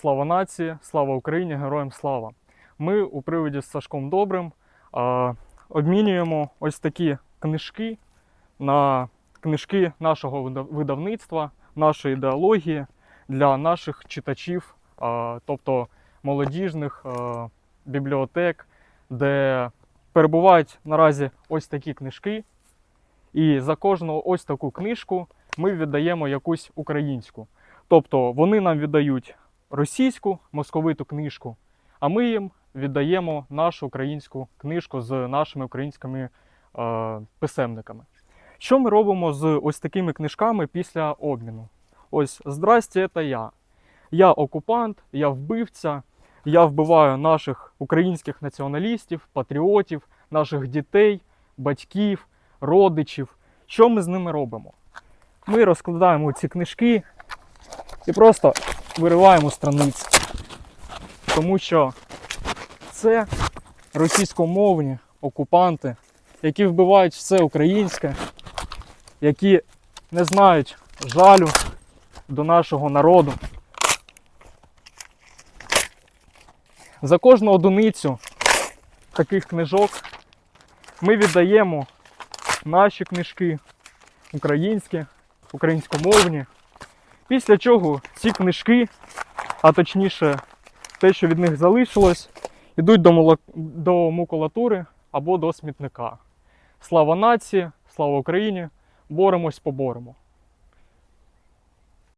Слава нації, слава Україні, героям слава! Ми у приводі з Сашком Добрим а, обмінюємо ось такі книжки на книжки нашого видавництва, нашої ідеології для наших читачів, а, тобто молодіжних а, бібліотек, де перебувають наразі ось такі книжки. І за кожну ось таку книжку ми віддаємо якусь українську. Тобто вони нам віддають російську московиту книжку, а ми їм віддаємо нашу українську книжку з нашими українськими е, писемниками. Що ми робимо з ось такими книжками після обміну? Ось здрасте, це я. Я окупант, я вбивця, я вбиваю наших українських націоналістів, патріотів, наших дітей, батьків, родичів. Що ми з ними робимо? Ми розкладаємо ці книжки і просто вириваємо страниці. Тому що це російськомовні окупанти, які вбивають все українське, які не знають жалю до нашого народу. За кожну одиницю таких книжок ми віддаємо наші книжки українські, українськомовні. Після чого ці книжки, а точніше, те, що від них залишилось, йдуть до, до макулатури або до смітника. Слава нації, слава Україні! Боремось, поборемо!